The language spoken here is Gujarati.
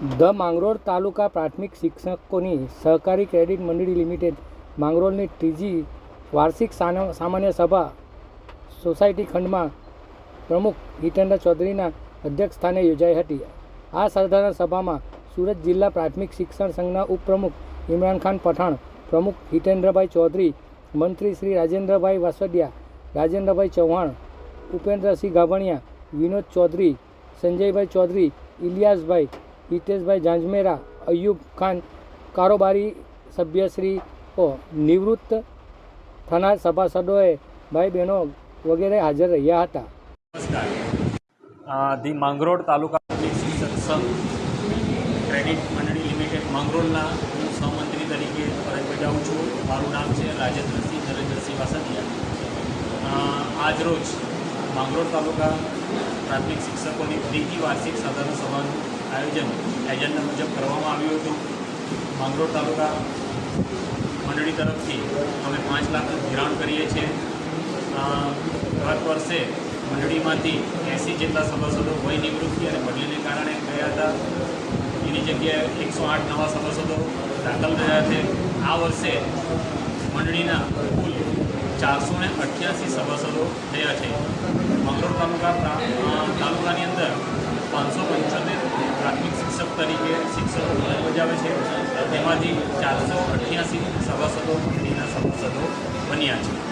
ધ માંગરોળ તાલુકા પ્રાથમિક શિક્ષકોની સહકારી ક્રેડિટ મંડળી લિમિટેડ, માંગરોળની ત્રીજી વાર્ષિક સામાન્ય સભા સોસાયટી ખંડમાં પ્રમુખ હિતેન્દ્ર ચૌધરીના અધ્યક્ષ સ્થાને યોજાઈ હતી. આ સાધારણ સભામાં સુરત જિલ્લા પ્રાથમિક શિક્ષણ સંઘના ઉપપ્રમુખ ઇમરાન ખાન પઠાણ, પ્રમુખ હિતેન્દ્રભાઈ ચૌધરી, મંત્રી શ્રી રાજેન્દ્રભાઈ વાસડિયા, રાજેન્દ્રભાઈ ચૌહાણ, ઉપેન્દ્રસિંહ ગાભણિયા વિનોદ ચૌધરી, સંજયભાઈ ચૌધરી, ઇલિયાસભાઈ હિતેશભાઈ જાંજમેરા અયુબ ખાન, કારોબારી સભ્યશ્રીઓ નિવૃત્ત થનાર સભાસદોએ ભાઈ બહેનો વગેરે હાજર રહ્યા હતા. નમસ્કાર ધી માંગરોળ તાલુકા સત્સંગ ક્રેડિટ મંડળી લિમિટેડ માંગરોળના હું સહમંત્રી તરીકે ફરજ બજાવું છું. મારું નામ છે રાજેન્દ્રસિંહ નરેન્દ્રસિંહ વાસદિયા આજરોજ માંગરોળ તાલુકા પ્રાથમિક શિક્ષકોની ત્રીજી વાર્ષિક સાધારણ સભાનું આયોજન એજન્ડા મુજબ કરવામાં આવ્યું હતું. માંગરોળ તાલુકા મંડળી તરફથી અમે પાંચ લાખ ધિરાણ કરીએ છીએ. ગત વર્ષે મંડળીમાંથી એંસી જેટલા સભાસદો હોય નિવૃત્તિ અને બદલીને કારણે ગયા હતા. એની જગ્યાએ એકસો આઠ નવા સભાસદો દાખલ થયા છે. આ વર્ષે મંડળીના કુલ ચારસો ને અઠ્યાસી સભાસદો થયા છે. તરીકે શિક્ષકો ફરજ બજાવે છે. તેમાંથી ચારસો અઠ્યાસી સભાસદો મંડળીના સભાસદો બન્યા છે.